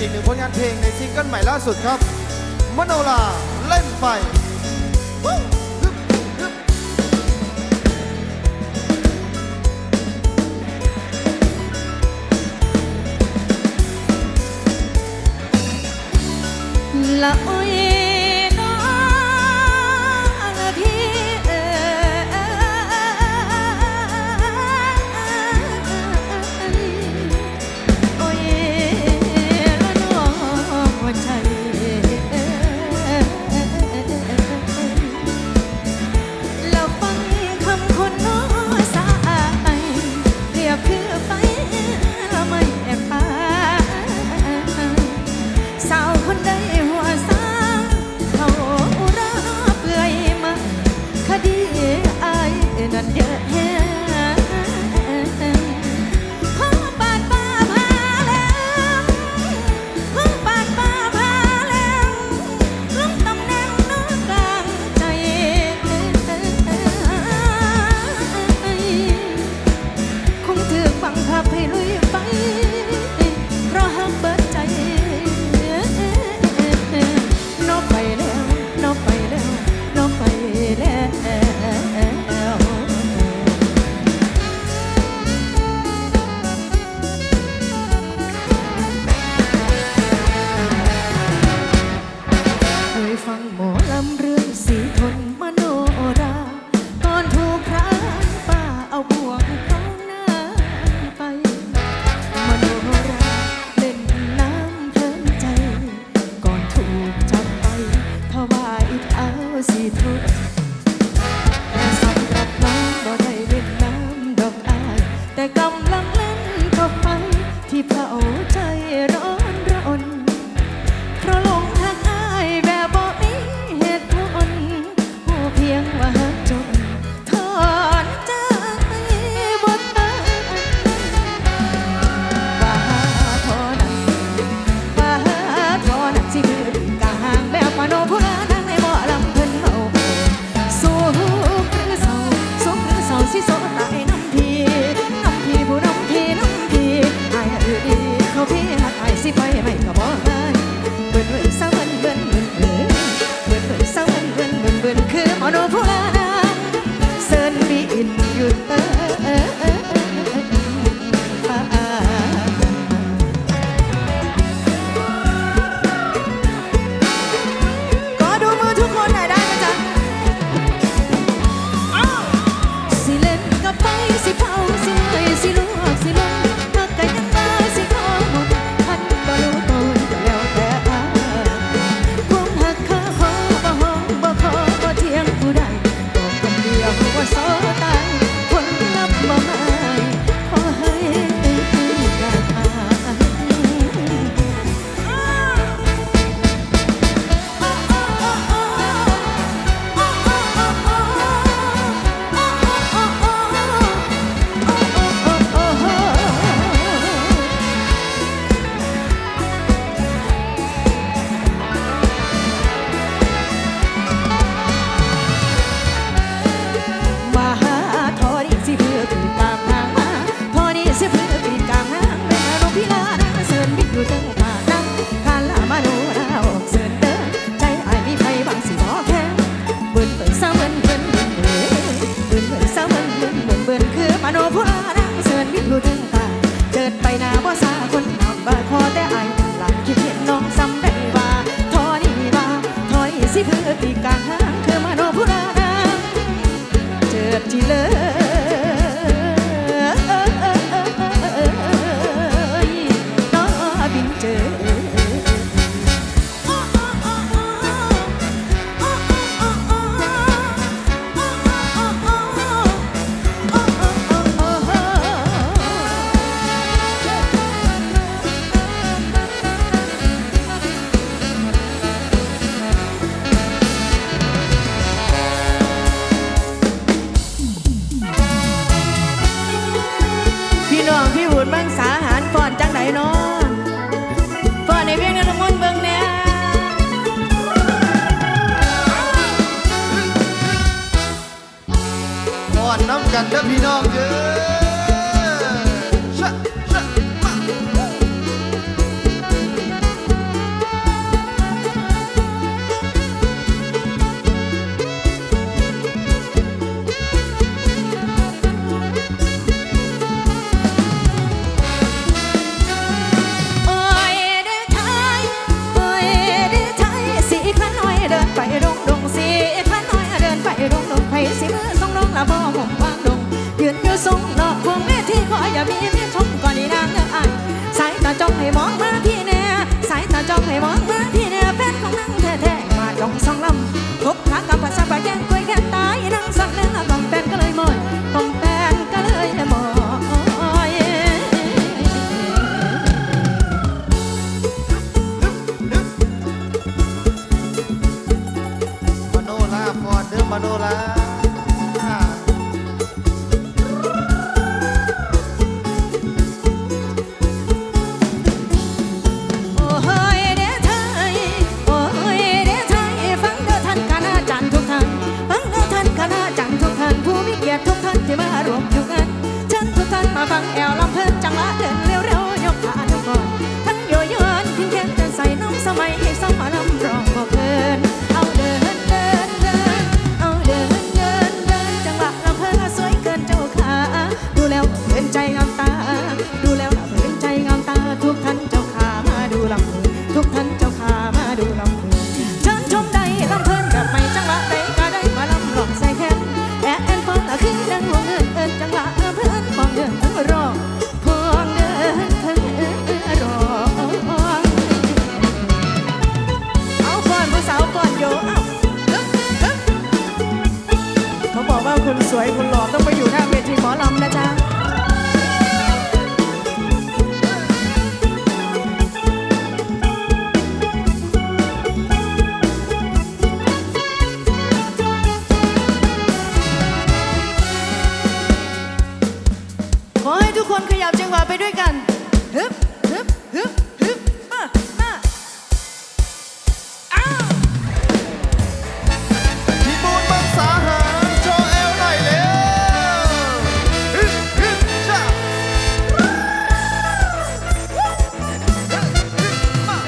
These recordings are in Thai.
อีกหนึ่งผลงานเพลงในซิงเกิลใหม่ล่าสุดครับ มโนลาเล่นไฟละอุ้ย คนใด ลำเรือสีทนมโนรา พอแต่ไอ้หลังคิดเห็นน้องซ้ำได้ว่าทอนี่ว่าทอยสิเพื่อตีกางหางคือมโนพุรานาเจิดที่เลิศ à Cabinangue. ด้วยกันฮึบฮึบฮึบฮึบมามาอ้าวพี่บูนบังสาหารโชว์เอลหน่อยเร็วฮึบฮึบจ้าฮึบฮึบมา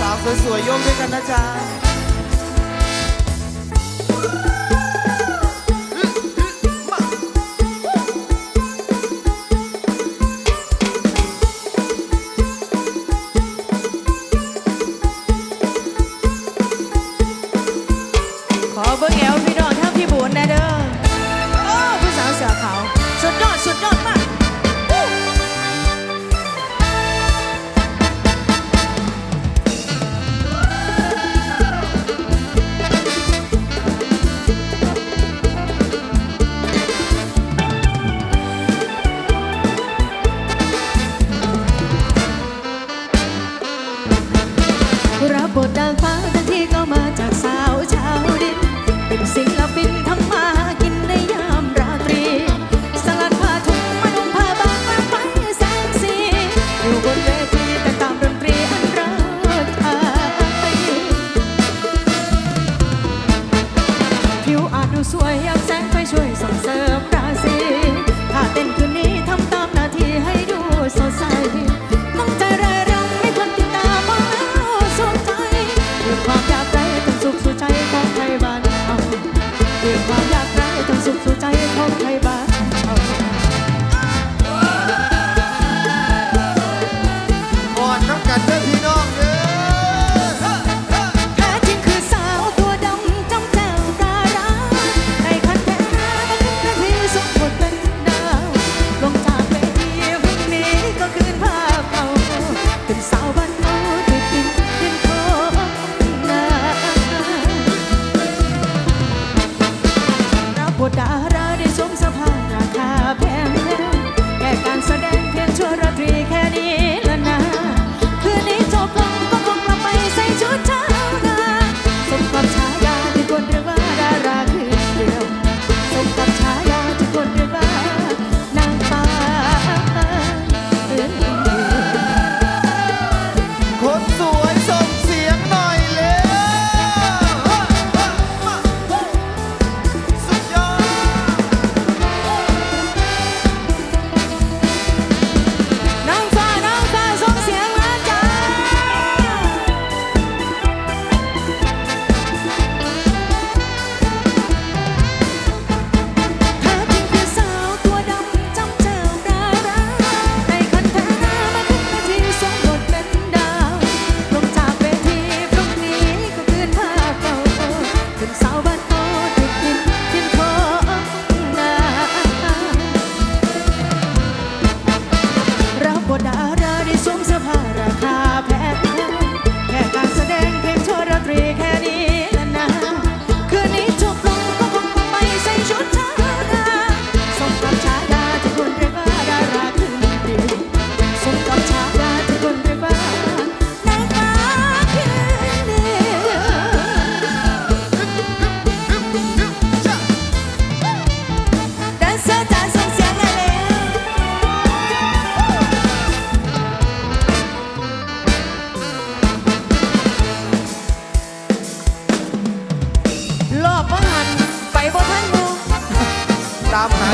สาวๆสวยๆโยมด้วยกันนะจ๊ะ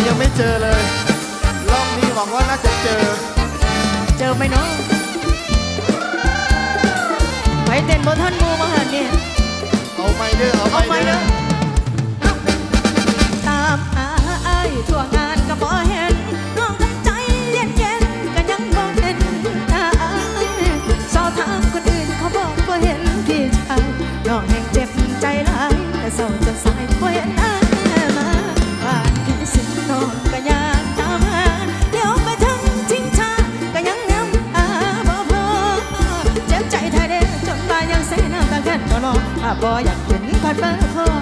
ยังไม่เจอเลยลองนี้หวังว่าน่าจะเจอ เจอไหมเนาะไปเต้นบนท่อนงูมาหันเนี่ยเอาไปเด้อเอาไปเด้อตามหาไอ้ทั่วงา บ่อยากเห็นผ่านเบองคอ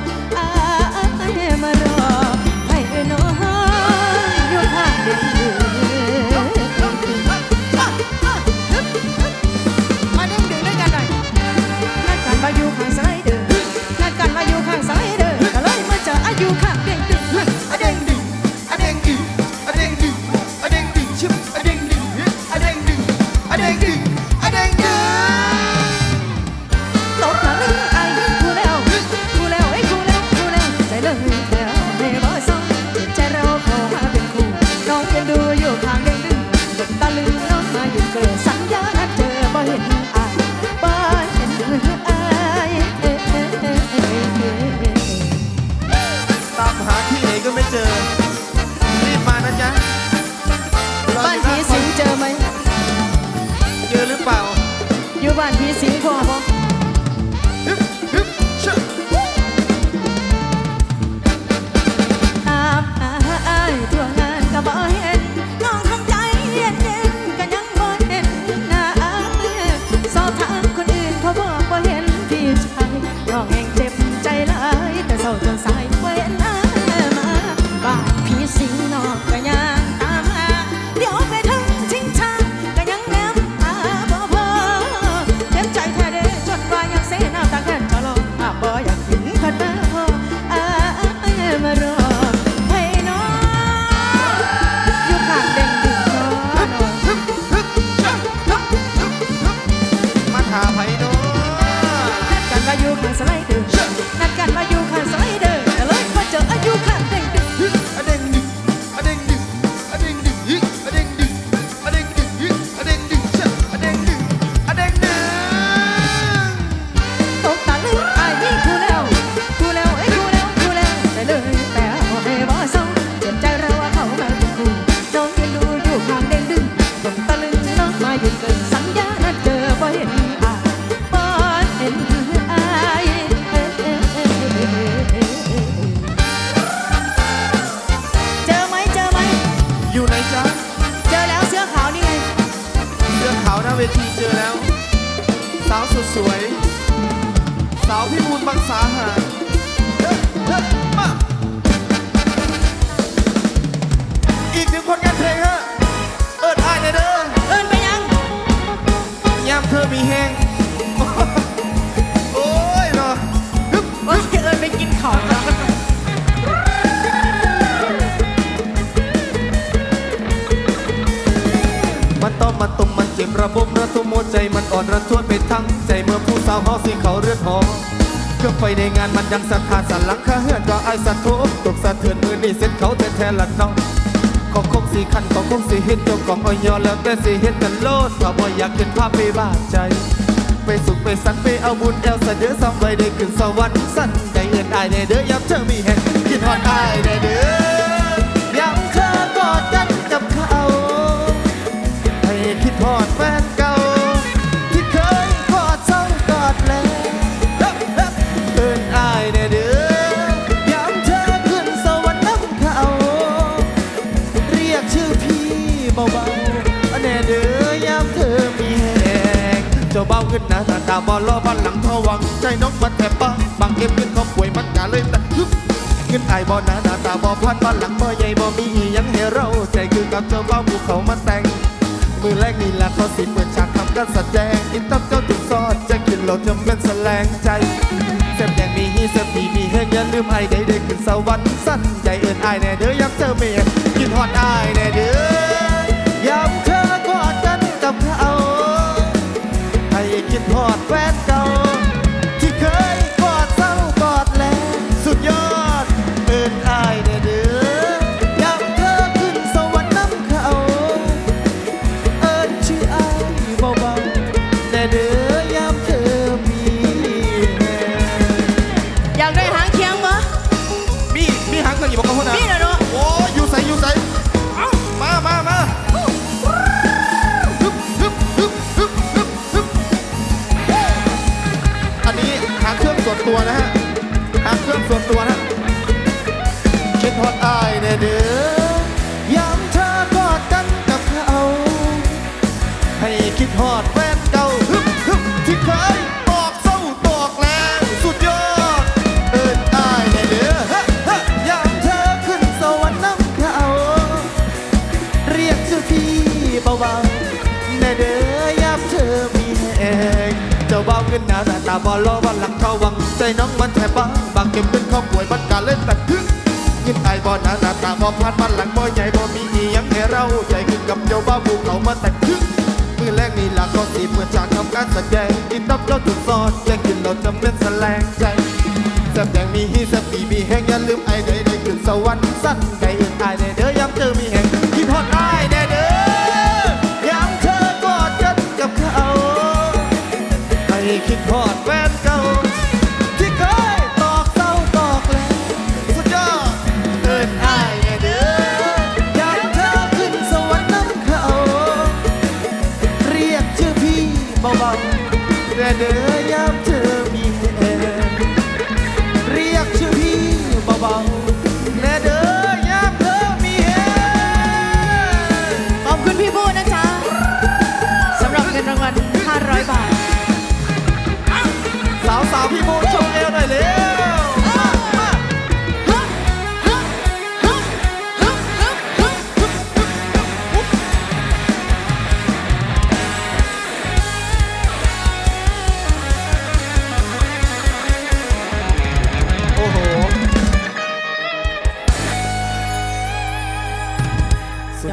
one, he's สไลเดอนัดกันมาอยู่ข้าสไลเอนระทวนไปทั้งใจเมื่อผู้สาวหอสิเขาเรือนหอเครื่ไฟในงานมันดังสะท้าสันหลังข้าเฮือนก็อายสะทุบตกสะเทือนมือนี่เส้นเขาแท้แท้ละน้องของคงสีขันของคงสีเห็นเจ้าของออยอแล้วแต่สีเห็นกันโลดถ้าบ่อยากเห็นภาพไปบ้าใจ ไปสุขไปสันไปเอาบุญเอลสะเดือซ้ำไว้ได้ขึ้นสวรรค์สั้นใจเอื้อนอายในเด้อยับเธอมีแห่งกินหอดอายในเด้อ บอลลอบัานหลังทวังใจน้องมันแทบป้าบางเก็บเงินเขาป่วยมันกาเลยแต่ฮึบเงินไอบ่หนาหน้าตาบ่พันบ้านหลังบ่ใหญ่บ่มียังให้เราใจคือกับเจ้าบ้าภูเขามาแต่งมือแรกนี่แหละเขาสิเหมือนฉากทำกันสแสดงอินตับเจ้าถึงซอดจะกินเราจะเป็นแสลงใจเสพอย่งมีฮีเสพมีมีเฮงอย่าลืมไอได้เด็กขึ้นสวรรค์สั้นใหญ่เอิญไอแน่เด้อยักเจอเมียกินฮอตไอแน่เด้อ ห้คิดฮอดแฟนเก่าฮึบฮึบที่เคยบอกเศร้าบอกแรงสุดยอด เอินอายแน่เด้อฮะฮะยามเธอขึ้นสวรรค์น้ำเขาเรียกชื่อพี่เบาๆแน่เด้อยามเธอมีแหงเจ้าบ่าวเงินหนาหน้าตาบ่รอวันหลังเขาวัง ใจน้องมันแทบบ้าบางเก็บเป็นข้อป่วยมันการเล่นแต่ฮึเงินไอายบ่หนาหน้าตาบ่พัดมันหลังบ่ใหญ่บ่มีอีหยังให้เราใหญ่ขึ้นกับเจ้าบ่าวภูเขามาแต่ฮึ มือแรกนี่หลักก็สีเมื่อจากทำการแสดงกินตับเจ้าจุดซอดแย่งกินเราจำเป็นแสลงใจแซ่บแดงมีฮีแซ่บปีมีแห้งอย่าลืมไอ้ใดเด้ขึ้นสวรรค์สั้นไก่อื่นไอ้แน่เด้อยามเจอมี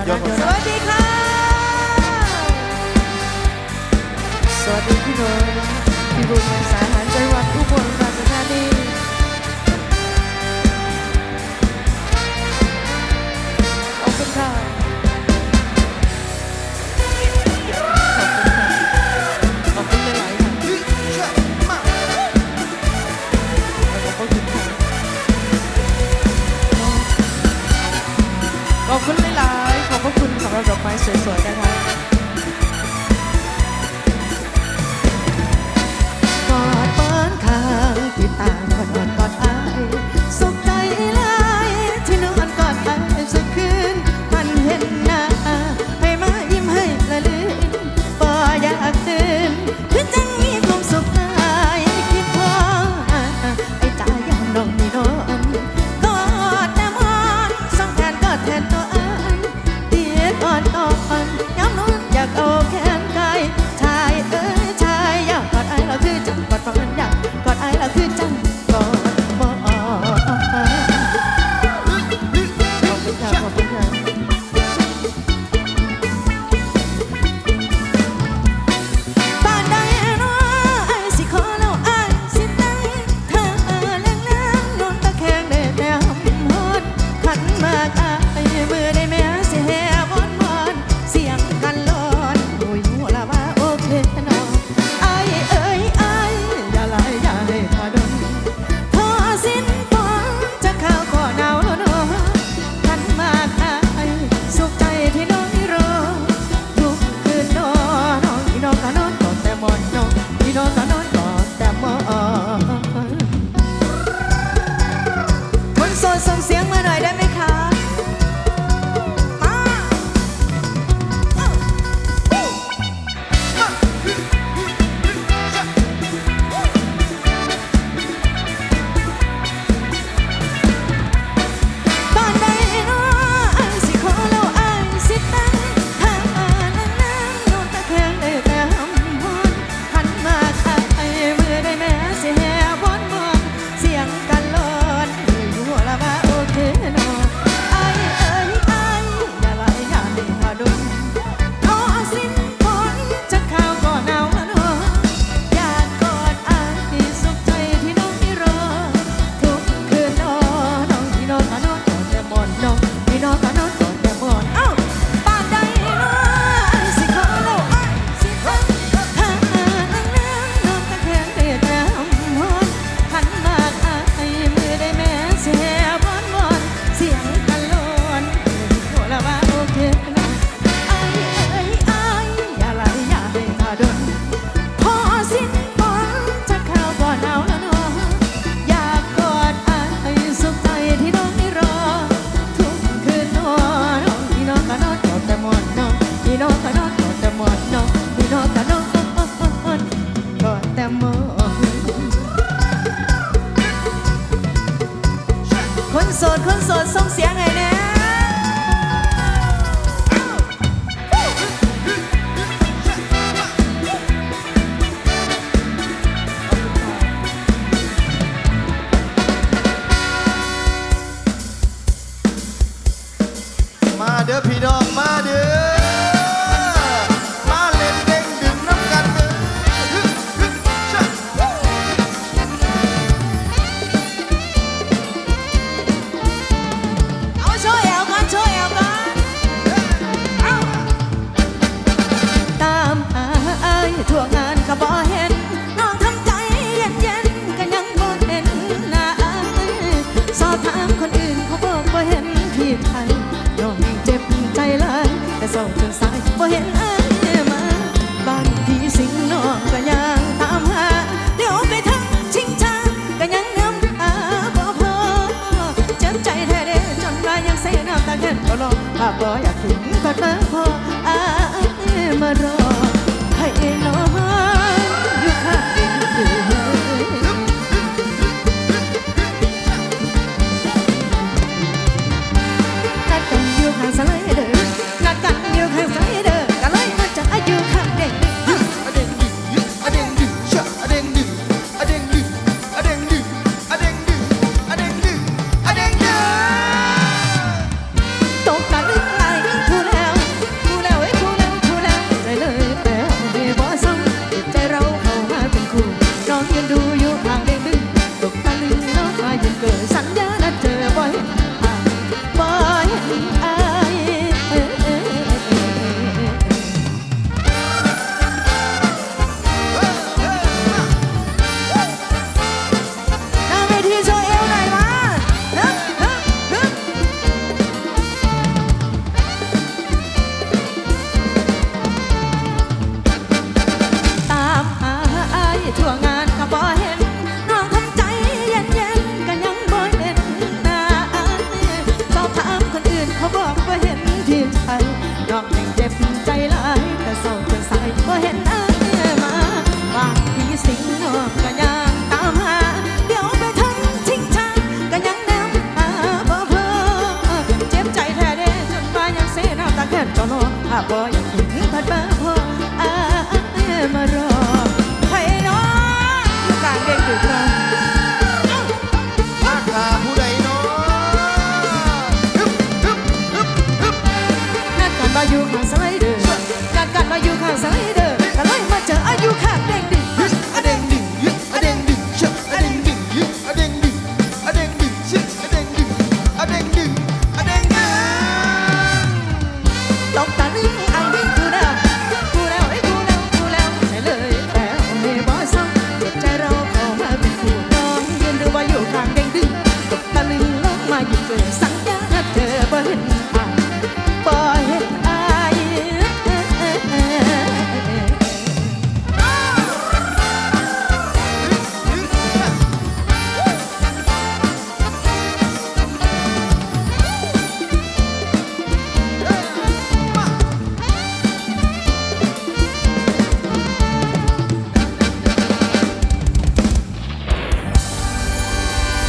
ยอดสวัสดีค่ะ สวัสดีพี่โนยพี่บุญสาหาร